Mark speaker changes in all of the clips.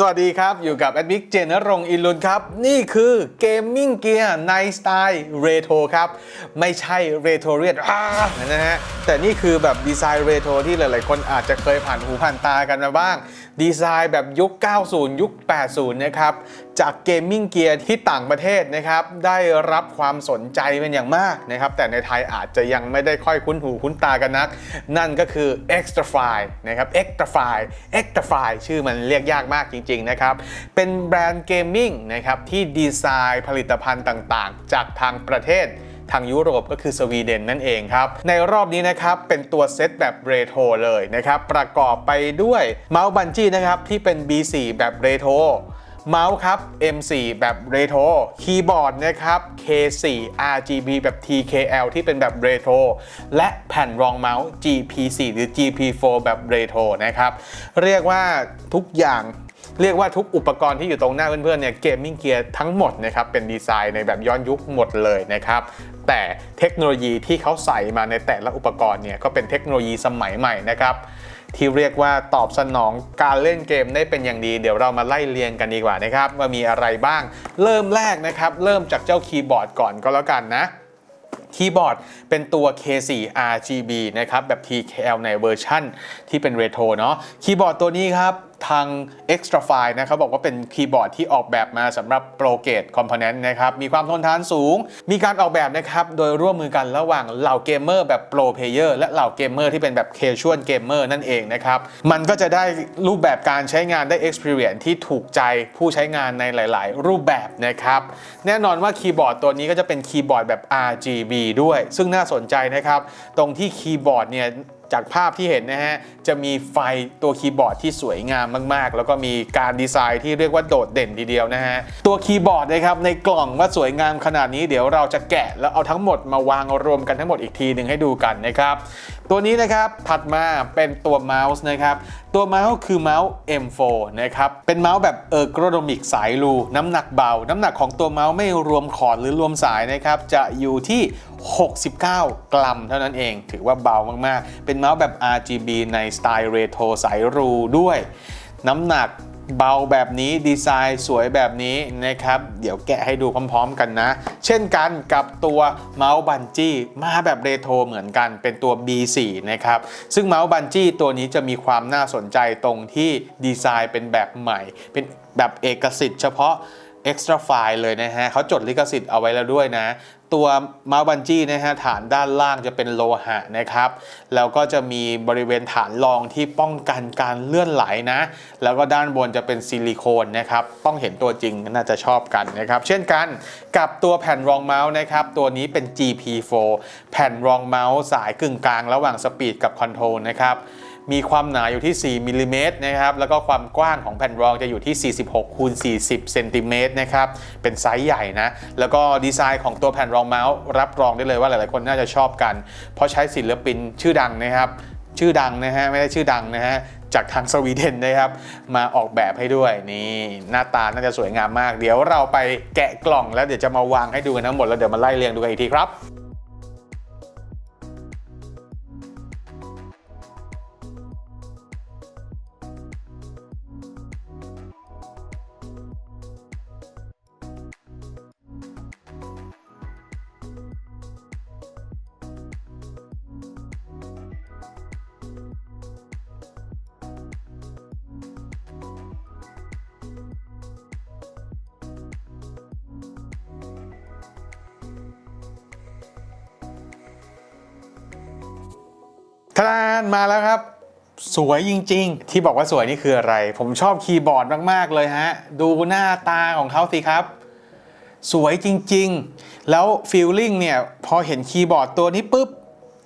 Speaker 1: สวัสดีครับ อยู่กับแอดมิกเจนรงอินลุนครับ นี่คือเกมมิ่งเกียร์ในสไตล์เรโทรครับ ไม่ใช่เรโทรเรียดนะฮะแต่นี่คือแบบดีไซน์เรโทรที่หลาย ๆ คนอาจจะเคยผ่านหูผ่านตากันมาบ้าง ดีไซน์แบบยุค 90 ยุค 80 นะครับ จากเกมมิ่งเกียร์ที่ต่างประเทศนะครับ ได้รับความสนใจเป็นอย่างมากนะครับ แต่ในไทยอาจจะยังไม่ได้ค่อยคุ้นหูคุ้นตากันนัก นั่นก็คือ Extra Fly นะครับ Extra Fly Extra Fly ชื่อมันเรียกยากมากจริง ๆ นะครับ เป็นแบรนด์เกมมิ่งนะครับที่ดีไซน์ผลิตภัณฑ์ต่างๆ จากทางประเทศ ทางยุโรปก็คือสวีเดนนั่นเองครับ ในรอบนี้นะครับเป็นตัวเซตแบบเรโทรเลยนะครับประกอบไปด้วยเมาส์บันจี้นะครับที่เป็น B4 แบบเรโทรเมาส์ครับ M4 แบบเรโทรคีย์บอร์ดนะครับ K4 RGB แบบ TKL ที่เป็นแบบเรโทรและแผ่นรองเมาส์ GP4 หรือ GP4 แบบเรโทรนะครับ เรียกว่าทุกอย่าง เรียกว่าทุกอุปกรณ์ที่อยู่ตรงหน้าเพื่อนๆเนี่ยเกมมิ่งเกียร์ทั้งหมดนะครับเป็นดีไซน์ในแบบย้อนยุคหมดเลยนะครับแต่เทคโนโลยีที่เขาใส่มาในแต่ละอุปกรณ์เนี่ยก็เป็นเทคโนโลยีสมัยใหม่นะครับที่เรียกว่าตอบสนองการเล่นเกมได้เป็นอย่างดี เดี๋ยวเรามาไล่เรียงกันดีกว่านะครับว่ามีอะไรบ้าง เริ่มแรกนะครับ เริ่มจากเจ้าคีย์บอร์ดก่อนก็แล้วกันนะคีย์บอร์ดเป็นตัว K4 RGB นะครับ แบบ TKL ในเวอร์ชั่นที่เป็นเรโทรเนาะคีย์บอร์ดตัวนี้ครับ ทาง Extra File นะครับบอกว่าเป็นคีย์บอร์ดที่ออกแบบมาสำหรับ Pro Grade Component นะครับ มีความทนทานสูง มีการออกแบบนะครับ โดยร่วมมือกันระหว่างเหล่าเกมเมอร์แบบ Pro Player และเหล่าเกมเมอร์ที่เป็นแบบ Casual Gamer นั่นเองนะครับ มันก็จะได้รูปแบบการใช้งานได้ Experience ที่ถูกใจผู้ใช้งานในหลาย ๆ รูปแบบนะครับ แน่นอนว่าคีย์บอร์ดตัวนี้ก็จะเป็นคีย์บอร์ดแบบ RGB ด้วย ซึ่งน่าสนใจนะครับ ตรงที่คีย์บอร์ดเนี่ย จากภาพที่เห็นนะฮะ จะมีไฟตัวคีย์บอร์ดที่สวยงามมาก ๆ แล้วก็มีการดีไซน์ที่เรียกว่าโดดเด่นทีเดียวนะฮะ ตัวคีย์บอร์ดนะครับในกล่องว่าสวยงามขนาดนี้เดี๋ยวเราจะแกะแล้วเอาทั้งหมดมาวางรวมกันทั้งหมดอีกทีหนึ่งให้ดูกันนะครับ ตัวนี้นะครับถัดมาเป็นตัวเมาส์นะครับ ตัวเมาส์คือเมาส์ M4 นะครับ เป็นเมาส์แบบเออร์โกรดมิกสายรูน้ำหนักเบา น้ำหนักของตัวเมาส์ไม่รวมคอดหรือรวมสายนะครับ จะอยู่ที่ 69 กรัมเท่านั้นเอง ถือว่าเบามากๆ เป็นเมาส์แบบ RGB ในสไตล์เรโทรสายรูด้วย น้ำหนัก เบาแบบนี้ดีไซน์สวยแบบนี้นะครับ เดี๋ยวแกะให้ดูพร้อมๆกันนะ เช่นกันกับตัวเมาส์บันจี้มาแบบเรโทรเหมือนกันเป็นตัว B4 นะครับ ซึ่งเมาส์บันจี้ตัวนี้จะมีความน่าสนใจตรงที่ดีไซน์เป็นแบบใหม่ เป็นแบบเอกสิทธิ์เฉพาะ Extra File เลยนะฮะเขาจดลิขสิทธิ์เอาไว้แล้วด้วยนะ ตัวเมาส์บันจี้นะฮะฐานด้านล่างจะเป็นโลหะนะครับแล้วก็จะมีบริเวณฐานรองที่ป้องกันการเลื่อนไหลนะ แล้วก็ด้านบนจะเป็นซิลิโคนนะครับต้องเห็นตัวจริงน่าจะชอบกันนะครับเช่นกันกับตัวแผ่นรองเมาส์นะครับตัวนี้เป็น GP4 แผ่นรองเมาส์สายกึ่งกลางระหว่างสปีดกับคอนโทรลนะครับ มีความหนาอยู่ที่ 4มิลลิเมตรนะครับ แล้วก็ความกว้างของแผ่นรองจะอยู่ที่ 46คูณ40เซนติเมตรนะครับ เป็นไซส์ใหญ่นะ แล้วก็ดีไซน์ของตัวแผ่นรองเมาส์รับรองได้เลยว่าหลาย ๆ คนน่าจะชอบกัน เพราะใช้ศิลปินชื่อดังนะครับชื่อดังนะฮะไม่ได้ชื่อดังนะฮะจากทางสวีเดนนะครับ มาออกแบบให้ด้วยนี่หน้าตาน่าจะสวยงามมาก เดี๋ยวเราไปแกะกล่องแล้วเดี๋ยวจะมาวางให้ดูกันทั้งหมดแล้วเดี๋ยวมาไล่เรียงดูกันอีกทีครับ นมาแล้วครับ สวยจริง ๆ ที่บอกว่าสวยนี่คืออะไร ผมชอบคีย์บอร์ดมาก ๆ เลยฮะ ดูหน้าตาของเขาสิครับ สวยจริง ๆ แล้วฟีลลิ่งเนี่ย พอเห็นคีย์บอร์ดตัวนี้ปุ๊บ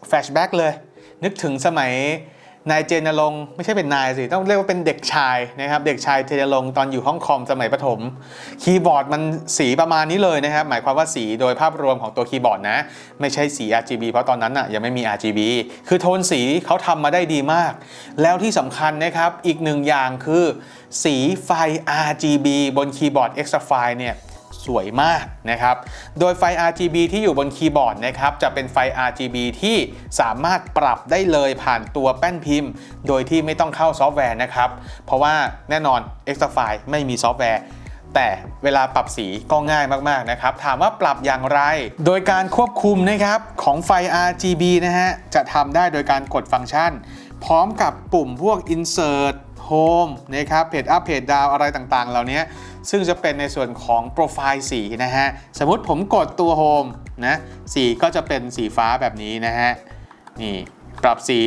Speaker 1: แฟลชแบ็กเลย นึกถึงสมัย นายเจนรงไม่ใช่เป็นนายสิ ต้องเรียกว่าเป็นเด็กชายนะครับ เด็กชายเจนรงตอนอยู่ห้องคอมสมัยประถม คีย์บอร์ดมันสีประมาณนี้เลยนะครับ หมายความว่าสีโดยภาพรวมของตัวคีย์บอร์ดนะ ไม่ใช่สี RGB เพราะตอนนั้นอะยังไม่มี RGB คือโทนสีเขาทำมาได้ดีมาก แล้วที่สำคัญนะครับอีกหนึ่งอย่างคือ สีไฟ RGB บนคีย์บอร์ด Extra File เนี่ย สวยมากนะครับ โดยไฟ RGB ที่อยู่บนคีย์บอร์ดนะครับจะเป็นไฟ RGB ที่สามารถปรับได้เลยผ่านตัวแป้นพิมพ์ โดยที่ไม่ต้องเข้าซอฟต์แวร์นะครับ เพราะว่าแน่นอน Extra f i ไม่มีซอฟต์แวร์แต่เวลาปรับสีก็ง่ายมากๆนะครับ ถามว่าปรับอย่างไร โดยการควบคุมนะครับของไฟ RGB นะฮะ จะทำได้โดยการกดฟังก์ชัน พร้อมกับปุ่มพวก insert home นะครับ page up page down อะไรต่างๆ เหล่านี้ ซึ่งจะเป็นในส่วนของโปรไฟล์สีนะฮะ สมมติผมกดตัว home นะสีก็จะเป็นสีฟ้าแบบนี้นะฮะ นี่ปรับสี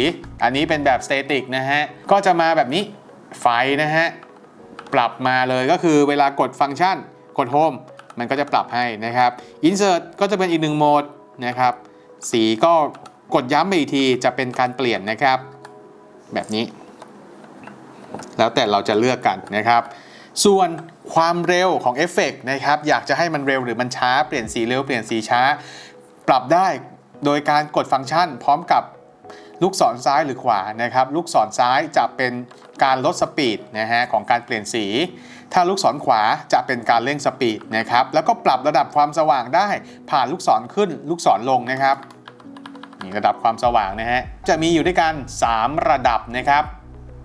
Speaker 1: อันนี้เป็นแบบ static นะฮะ ก็จะมาแบบนี้ไฟนะฮะ ปรับมาเลยก็คือเวลากดฟังก์ชันกด Home มันก็จะปรับให้นะครับ Insert ก็จะเป็นอีกหนึ่งโหมดนะครับ สีก็กดย้ำไปอีกทีจะเป็นการเปลี่ยนนะครับ แบบนี้ แล้วแต่เราจะเลือกกันนะครับ ส่วน ความเร็วของเอฟเฟกต์นะครับ อยากจะให้มันเร็วหรือมันช้า เปลี่ยนสีเร็วเปลี่ยนสีช้า ปรับได้โดยการกดฟังก์ชัน พร้อมกับลูกศรซ้ายหรือขวานะครับ ลูกศรซ้ายจะเป็นการลดสปีดนะฮะของการเปลี่ยนสี ถ้าลูกศรขวาจะเป็นการเร่งสปีดนะครับ แล้วก็ปรับระดับความสว่างได้ผ่านลูกศรขึ้นลูกศรลงนะครับนี่ระดับความสว่างนะฮะ จะมีอยู่ด้วยกัน 3 ระดับนะครับ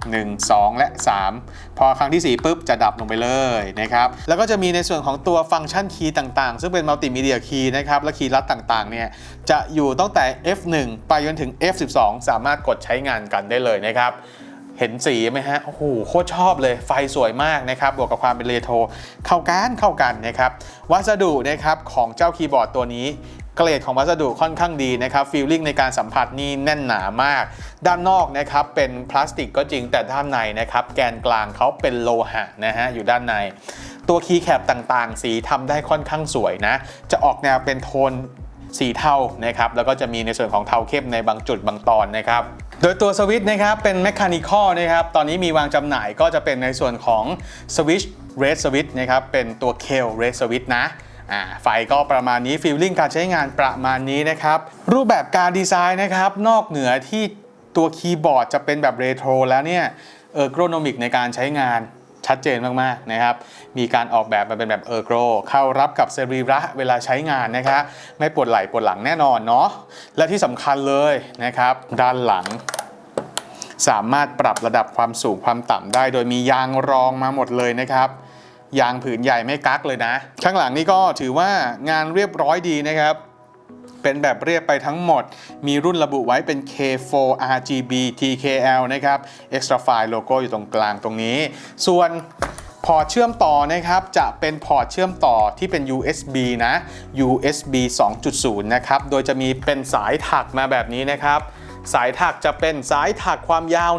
Speaker 1: 1 2 และ 3 พอครั้งที่ 4ปุ๊บจะดับลงไปเลยนะครับ แล้วก็จะมีในส่วนของตัวฟังก์ชันคีย์ต่างๆ ซึ่งเป็นมัลติมีเดียคีย์นะครับ และคีย์ลัดต่างๆ เนี่ย จะอยู่ตั้งแต่ F1 ไปจนถึง F12 สามารถกดใช้งานกันได้เลยนะครับเห็นสีไหมฮะ โอ้โห โคตรชอบเลย ไฟสวยมากนะครับ บวกกับความเป็นเรโทรเข้ากันเข้ากันนะครับ วัสดุนะครับของเจ้าคีย์บอร์ดตัวนี้ เกรดของวัสดุค่อนข้างดีนะครับฟีลลิ่งในการสัมผัสนี่แน่นหนามาก ด้านนอกนะครับเป็นพลาสติกก็จริงแต่ด้านในนะครับแกนกลางเขาเป็นโลหะนะฮะอยู่ด้านใน ตัวคีย์แคปต่างๆ สีทำได้ค่อนข้างสวยนะ จะออกแนวเป็นโทนสีเทานะครับแล้วก็จะมีในส่วนของเทาเข้มในบางจุดบางตอนนะครับโดยตัวสวิตช์นะครับเป็น m e c h a n i c a l นะครับตอนนี้มีวางจำหน่ายก็จะเป็นในส่วนของสวิตช์ Red Switch นะครับเป็นตัว k e l Red Switch นะ อ่าไฟก็ประมาณนี้ฟีลลิ่งการใช้งานประมาณนี้นะครับ รูปแบบการดีไซน์นะครับ นอกเหนือที่ตัวคีย์บอร์ดจะเป็นแบบเรโทรแล้วเนี่ยเออร์โกนมิกในการใช้งานชัดเจนมากๆนะครับ มีการออกแบบมาเป็นแบบเออร์โกรเข้ารับกับสรีระเวลาใช้งานนะครับไม่ปวดไหล่ปวดหลังแน่นอนเนาะและที่สำคัญเลยนะครับ ด้านหลัง สามารถปรับระดับความสูงความต่ำได้ โดยมียางรองมาหมดเลยนะครับ ยางผืนใหญ่ไม่กักเลยนะ ข้างหลังนี่ก็ถือว่างานเรียบร้อยดีนะครับ เป็นแบบเรียบไปทั้งหมด มีรุ่นระบุไว้เป็น K4 RGB TKL นะครับ Extra File โลโก้อยู่ตรงกลางตรงนี้ ส่วนพอร์ตเชื่อมต่อนะครับจะเป็นพอร์ตเชื่อมต่อที่เป็น USB นะ USB 2.0 นะครับ โดยจะมีเป็นสายถักมาแบบนี้นะครับ สายถักจะเป็นสายถักความยาว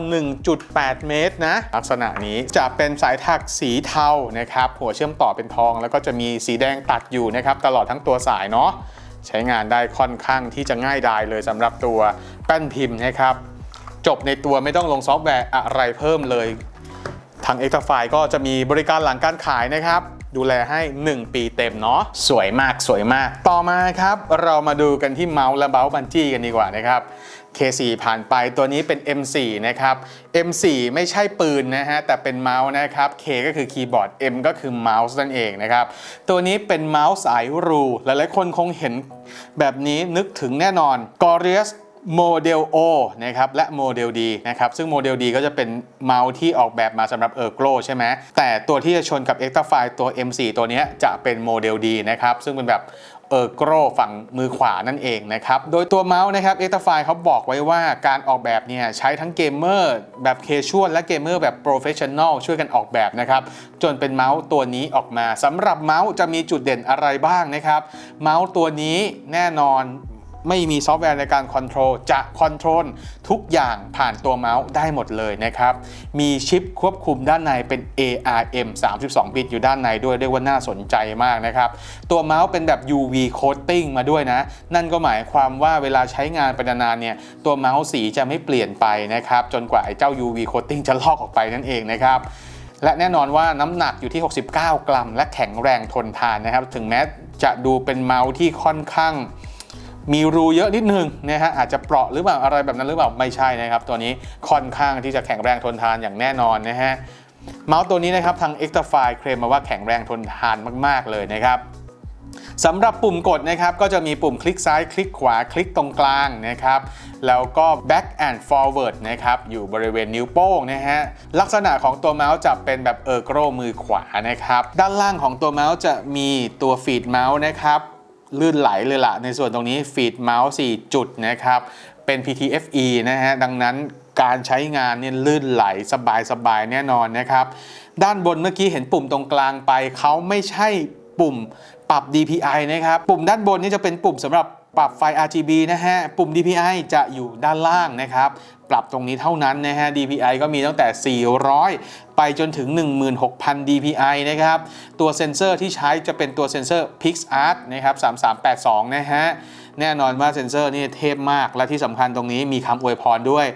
Speaker 1: 1.8 เมตรนะลักษณะนี้จะเป็นสายถักสีเทานะครับหัวเชื่อมต่อเป็นทอง แล้วก็จะมีสีแดงตัดอยู่นะครับตลอดทั้งตัวสายเนาะใช้งานได้ค่อนข้างที่จะง่ายดายเลยสำหรับตัวแป้นพิมพ์นะครับจบในตัวไม่ต้องลงซอฟต์แวร์อะไรเพิ่มเลย ทาง e x t r a f i ก็จะมีบริการหลังการขายนะครับ ดูแลให้ 1 ปีเต็มเนาะสวยมากสวยมาก ต่อมาครับ เรามาดูกันที่เมาส์และเบลบันจี้กันดีกว่านะครับ K4 ผ่านไปตัวนี้เป็น M4 นะครับ M4 ไม่ใช่ปืนนะฮะ แต่เป็นเมาส์นะครับ K ก็คือคีย์บอร์ด M ก็คือเมาส์นั่นเองนะครับ ตัวนี้เป็นเมาส์สายรู หลายๆคนคงเห็นแบบนี้นึกถึงแน่นอน g o r i u s โมเดล O นะครับและโมเดล D นะครับซึ่งโมเดล D ก็จะเป็นเมาส์ที่ออกแบบมาสำหรับ e r g r o ใช่ไหมแต่ตัวที่จะชนกับ e x t r a f i ตัว M4 ตัวนี้จะเป็นโมเดล D นะครับซึ่งเป็นแบบเออร์โกรฝั่งมือขวานั่นเองนะครับ โดยตัวเมาส์นะครับ e x t r a f i เขาบอกไว้ว่าการออกแบบเนี่ยใช้ทั้งเกมเมอร์แบบเคชวลและเกมเมอร์แบบโปรเฟชชั่น a ลช่วยกันออกแบบนะครับ จนเป็นเมาส์ตัวนี้ออกมาสำหรับเมาส์จะมีจุดเด่นอะไรบ้างนะครับ เมาส์ตัวนี้แน่นอน ไม่มีซอฟต์แวร์ในการคอนโทรลจะคอนโทรลทุกอย่างผ่านตัวเมาส์ได้หมดเลยนะครับ มีชิปควบคุมด้านในเป็น ARM 32 บิตอยู่ด้านในด้วยเรียกว่าน่าสนใจมากนะครับ ตัวเมาส์เป็นแบบ UV coating มาด้วยนะ นั่นก็หมายความว่าเวลาใช้งานไปนานๆเนี่ย ตัวเมาส์สีจะไม่เปลี่ยนไปนะครับ จนกว่าไอ้เจ้า UV coating จะลอกออกไปนั่นเองนะครับและแน่นอนว่าน้ำหนักอยู่ที่ 69 กรัม และแข็งแรงทนทานนะครับ ถึงแม้จะดูเป็นเมาส์ที่ค่อนข้าง มีรูเยอะนิดนึงนะฮะอาจจะเปราะหรือเปล่าอะไรแบบนั้นหรือเปล่าไม่ใช่นะครับตัวนี้ค่อนข้างที่จะแข็งแรงทนทานอย่างแน่นอนนะฮะเมาส์ตัวนี้นะครับทาง e x t r a f i เคลมมาว่าแข็งแรงทนทานมาก ๆ เลยนะครับสำหรับปุ่มกดนะครับก็จะมีปุ่มคลิกซ้ายคลิกขวาคลิกตรงกลางนะครับแล้วก็ back and forward นะครับอยู่บริเวณนิ้วโป้งนะฮะลักษณะของตัวเมาส์จะเป็นแบบเออร์โกรมือขวานะครับด้านล่างของตัวเมาส์จะมีตัวฟีดเมาส์นะครับ ลื่นไหลเลยล่ะในส่วนตรงนี้ฟีดเมาส์4จุดนะครับ เป็น PTFE นะฮะ ดังนั้นการใช้งานเนี่ยลื่นไหลสบายสบายแน่นอนนะครับ ด้านบนเมื่อกี้เห็นปุ่มตรงกลางไป เขาไม่ใช่ปุ่มปรับ DPI นะครับ ปุ่มด้านบนนี่จะเป็นปุ่มสำหรับ ปรับไฟ RGB นะฮะ ปุ่ม DPI จะอยู่ด้านล่างนะครับ ปรับตรงนี้เท่านั้นนะฮะ DPI ก็มีตั้งแต่ 400 ไปจนถึง 16,000 DPI นะครับ ตัวเซ็นเซอร์ที่ใช้จะเป็นตัวเซ็นเซอร์ PixArt นะครับ 3382 นะฮะ แน่นอนว่าเซ็นเซอร์นี่เทพมาก และที่สำคัญตรงนี้มีคำอวยพรด้วย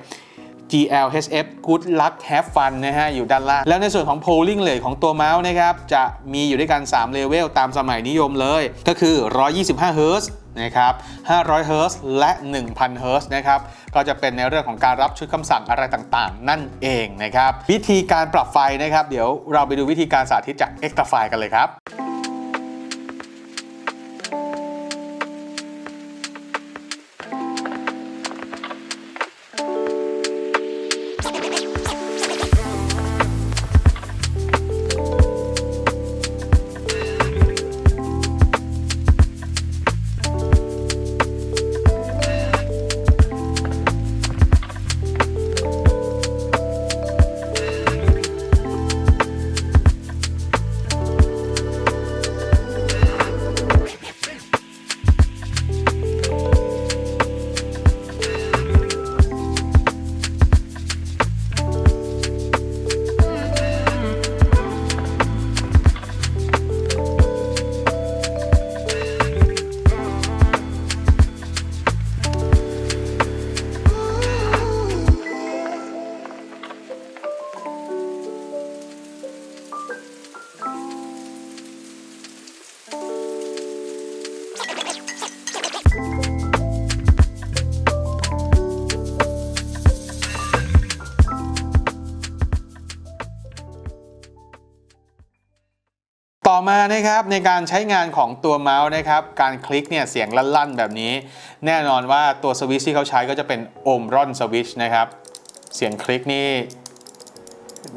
Speaker 1: GLHF Good Luck Have Fun นะฮะ อยู่ด้านล่าง แล้วในส่วนของ polling rate ของตัวเมาส์นะครับ จะมีอยู่ด้วยกัน 3 เลเวลตามสมัยนิยมเลย ก็คือ 125 Hz นะครับ500 Hz และ 1000 Hz นะครับ ก็จะเป็นในเรื่องของการรับชุดคำสั่งอะไรต่างๆ นั่นเองนะครับ วิธีการปรับไฟนะครับ เดี๋ยวเราไปดูวิธีการสาธิตจาก Extra File กันเลยครับ มานะครับในการใช้งานของตัวเมาส์นะครับการคลิกเนี่ยเสียงลั่นๆแบบนี้ แน่นอนว่าตัวสวิตช์ที่เขาใช้ก็จะเป็นโอมรอนสวิตช์นะครับเสียงคลิกนี่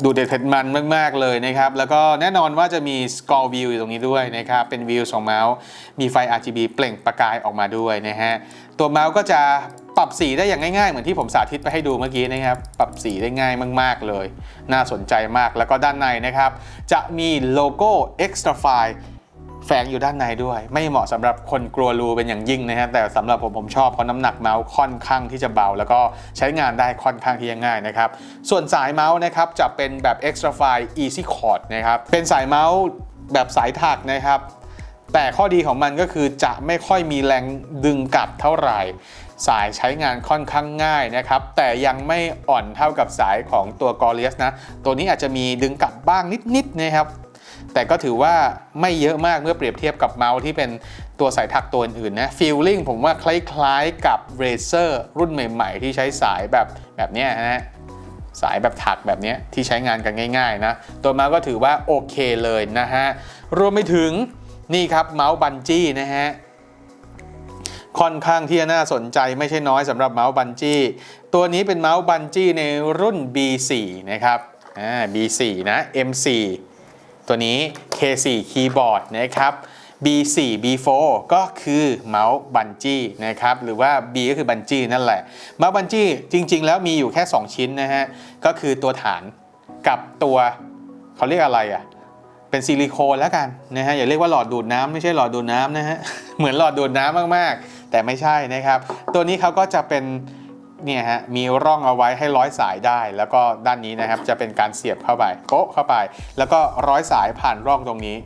Speaker 1: ดูเด็ดเผ็ดมันมาก ๆ เลยนะครับ แล้วก็แน่นอนว่าจะมี Score View อยู่ตรงนี้ด้วยนะครับ เป็นวิวสองเมาส์ มีไฟ RGB เปล่งประกายออกมาด้วยนะฮะ ตัวเมาส์ก็จะปรับสีได้อย่างง่ายๆ เหมือนที่ผมสาธิตไปให้ดูเมื่อกี้นะครับ ปรับสีได้ง่ายมาก ๆ เลย น่าสนใจมากแล้วก็ด้านในนะครับ จะมีโลโก้ Extra File แฝงอยู่ด้านในด้วย ไม่เหมาะสำหรับคนกลัวรูเป็นอย่างยิ่งนะฮะแต่สำหรับผมผมชอบเพราะน้ำหนักเมาส์ค่อนข้างที่จะเบา แล้วก็ใช้งานได้ค่อนข้างที่จะง่ายนะครับส่วนสายเมาส์นะครับจะเป็นแบบ extra file easy cord นะครับเป็นสายเมาส์แบบสายถักนะครับแต่ข้อดีของมันก็คือจะไม่ค่อยมีแรงดึงกลับเท่าไหร่ สายใช้งานค่อนข้างง่ายนะครับ แต่ยังไม่อ่อนเท่ากับสายของตัว g o r i u s นะ ตัวนี้อาจจะมีดึงกลับบ้างนิดๆนะครับ แต่ก็ถือว่าไม่เยอะมากเมื่อเปรียบเทียบกับเมาส์ที่เป็นตัวสายถักตัวอื่นๆนะฟีลลิ่งผมว่าคล้ายๆกับ Razer รุ่นใหม่ๆ ที่ใช้สายแบบแบบนี้นะสายแบบถักแบบนี้ที่ใช้งานกันง่าย ๆ นะ ตัวมาก็ถือว่าโอเคเลยนะฮะ รวมไปถึงนี่ครับเมาส์บันจี้นะฮะ ค่อนข้างที่จะน่าสนใจไม่ใช่น้อยสำหรับเมาส์บันจี้ตัวนี้เป็นเมาส์บันจี้ในรุ่น B4 นะครับอ่า B4 นะ M4 ตัวนี้ K4 คีย์บอร์ดนะครับ B4 B4 ก็คือเมาส์บันจี้นะครับหรือว่า B ก็คือบันจี้นั่นแหละเมาส์บันจี้จริง ๆ แล้วมีอยู่แค่ 2 ชิ้นนะฮะก็คือตัวฐานกับตัวเขาเรียกอะไรอะเป็นซิลิโคนแล้วกันนะฮะอย่าเรียกว่าหลอดดูดน้ำไม่ใช่หลอดดูดน้ำนะฮะเหมือนหลอดดูดน้ำมากๆ แต่ไม่ใช่นะครับ ตัวนี้เขาก็จะเป็น เนี่ยฮะมีร่องเอาไว้ให้ร้อยสายได้ แล้วก็ด้านนี้นะครับจะเป็นการเสียบเข้าไปโก๊ะเข้าไป แล้วก็ร้อยสายผ่านร่องตรงนี้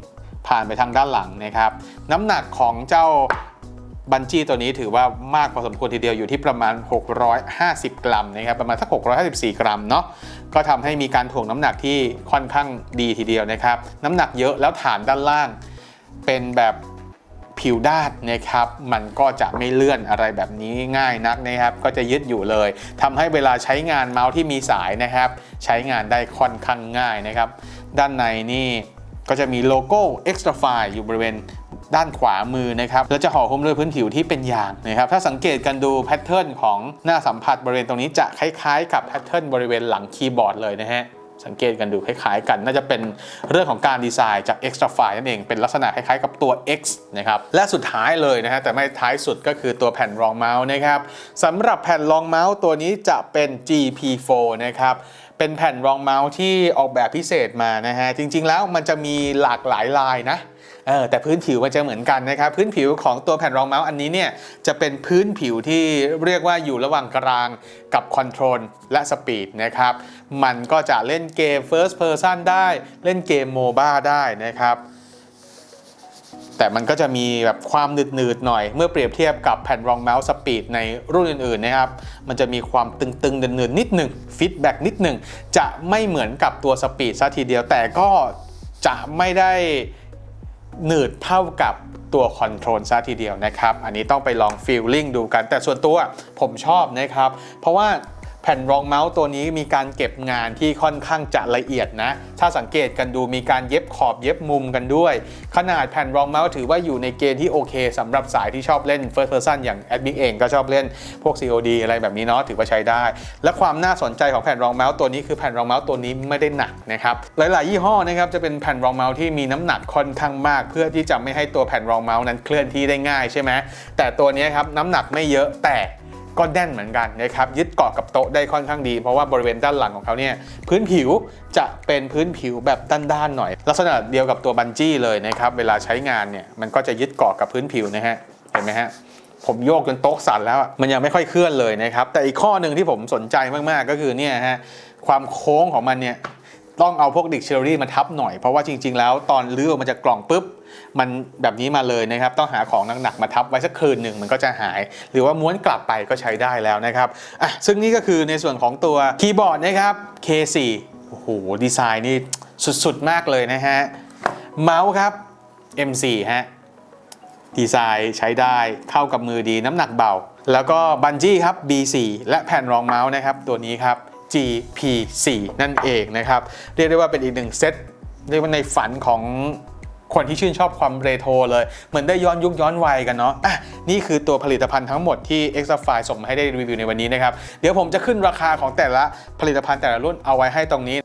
Speaker 1: ผ่านไปทางด้านหลังนะครับ น้ำหนักของเจ้าบันจี้ตัวนี้ถือว่ามากพอสมควรทีเดียวอยู่ที่ประมาณ 650 กรัมนะครับประมาณสัก 654 กรัมเนาะก็ทำให้มีการถ่วงน้ำหนักที่ค่อนข้างดีทีเดียวนะครับ น้ำหนักเยอะแล้วฐานด้านล่าง เป็นแบบ ผิวด้านนะครับ มันก็จะไม่เลื่อนอะไรแบบนี้ง่ายนักนะครับ ก็จะยึดอยู่เลยทำให้เวลาใช้งานเมาส์ที่มีสายนะครับ ใช้งานได้ค่อนข้างง่ายนะครับ ด้านในนี่ก็จะมีโลโก้ Extra File อยู่บริเวณด้านขวามือนะครับแล้วจะห่อหุ้มด้วยพื้นผิวที่เป็นยางนะครับ ถ้าสังเกตกันดูแพทเทิร์นของหน้าสัมผัสบริเวณตรงนี้จะคล้ายๆ กับแพทเทิร์นบริเวณหลังคีย์บอร์ดเลยนะฮะ สังเกตกันดูคล้ายๆกัน น่าจะเป็นเรื่องของการดีไซน์จาก Extra File นั่นเอง เป็นลักษณะคล้ายๆกับตัว X นะครับ และสุดท้ายเลยนะฮะ แต่ไม่ท้ายสุดก็คือตัวแผ่นรองเมาส์นะครับสำหรับแผ่นรองเมาส์ตัวนี้จะเป็น GP4 นะครับ เป็นแผ่นรองเมาส์ที่ออกแบบพิเศษมานะฮะจริง ๆ แล้วมันจะมีหลากหลายลายนะเออแต่พื้นผิวมันจะเหมือนกันนะครับ พื้นผิวของตัวแผ่นรองเมาส์อันนี้เนี่ยจะเป็นพื้นผิวที่เรียกว่าอยู่ระหว่างกลางกับคอนโทรลและสปีดนะครับ มันก็จะเล่นเกม First Person ได้ เล่นเกมโมบ้าได้นะครับ แต่มันก็จะมีแบบความหนืดๆหน่อย เมื่อเปรียบเทียบกับแผ่นรองเมาส์สปีดในรุ่นอื่นๆนะครับ มันจะมีความตึงๆเนืดๆนิดหนึ่งฟีดแบ็กนิดหนึ่งจะไม่เหมือนกับตัวสปีดซะทีเดียว แต่ก็จะไม่ได้หนืดเท่ากับตัวคอนโทรลซะทีเดียวนะครับ อันนี้ต้องไปลองฟีลลิ่งดูกัน แต่ส่วนตัวผมชอบนะครับ เพราะว่า แผ่นรองเมาส์ตัวนี้มีการเก็บงานที่ค่อนข้างจะละเอียดนะ ถ้าสังเกตกันดูมีการเย็บขอบเย็บมุมกันด้วย ขนาดแผ่นรองเมาส์ถือว่าอยู่ในเกณฑ์ที่โอเคสำหรับสายที่ชอบเล่น First Person อย่างแอดมิกเองก็ชอบเล่นพวก COD อะไรแบบนี้เนาะถือว่าใช้ได้ และความน่าสนใจของแผ่นรองเมาส์ตัวนี้คือแผ่นรองเมาส์ตัวนี้ไม่ได้หนักนะครับหลาย ๆ ยี่ห้อนะครับจะเป็นแผ่นรองเมาส์ที่มีน้ำหนักค่อนข้างมาก เพื่อที่จะไม่ให้ตัวแผ่นรองเมาส์นั้นเคลื่อนที่ได้ง่ายใช่ไหมแต่ตัวนี้ครับน้ำหนักไม่เยอะแต่ ก็แน่นเหมือนกันนะครับยึดเกาะกับโต๊ะได้ค่อนข้างดี เพราะว่าบริเวณด้านหลังของเขาเนี่ยพื้นผิวจะเป็นพื้นผิวแบบด้านๆหน่อย ลักษณะเดียวกับตัวบันจี้เลยนะครับเวลาใช้งานเนี่ยมันก็จะยึดเกาะกับพื้นผิวนะฮะเห็นไหมฮะผมโยกจนโต๊ะสั่นแล้วมันยังไม่ค่อยเคลื่อนเลยนะครับแต่อีกข้อหนึ่งที่ผมสนใจมากๆก็คือเนี่ยฮะความโค้งของมันเนี่ยต้องเอาพวกดิกชันนารีมาทับหน่อยเพราะว่าจริง ๆ แล้วตอนเลื้อออกมาจากกล่องปุ๊บ มันแบบนี้มาเลยนะครับ ต้องหาของหนักๆมาทับไว้สักคืนหนึ่งมันก็จะหาย หรือว่าม้วนกลับไปก็ใช้ได้แล้วนะครับอะซึ่งนี่ก็คือในส่วนของตัวคีย์บอร์ดนะครับ K4 โอ้โหดีไซน์นี่สุดๆมากเลยนะฮะเมาส์ครับ M4 ฮะดีไซน์ใช้ได้เข้ากับมือดีน้ำหนักเบา แล้วก็บันจี้ครับ B4 และแผ่นรองเมาส์นะครับ ตัวนี้ครับ GP4 นั่นเองนะครับ เรียกได้ว่าเป็นอีกหนึ่งเซตเรียกว่าในฝันของ คนที่ชื่นชอบความเรโทรเลย เหมือนได้ย้อนยุคย้อนวัยกันเนาะอะนี่คือตัวผลิตภัณฑ์ทั้งหมดที่ e x a f i ส่งมาให้ได้รีวิวในวันนี้นะครับ เดี๋ยวผมจะขึ้นราคาของแต่ละผลิตภัณฑ์แต่ละรุ่นเอาไว้ให้ตรงนี้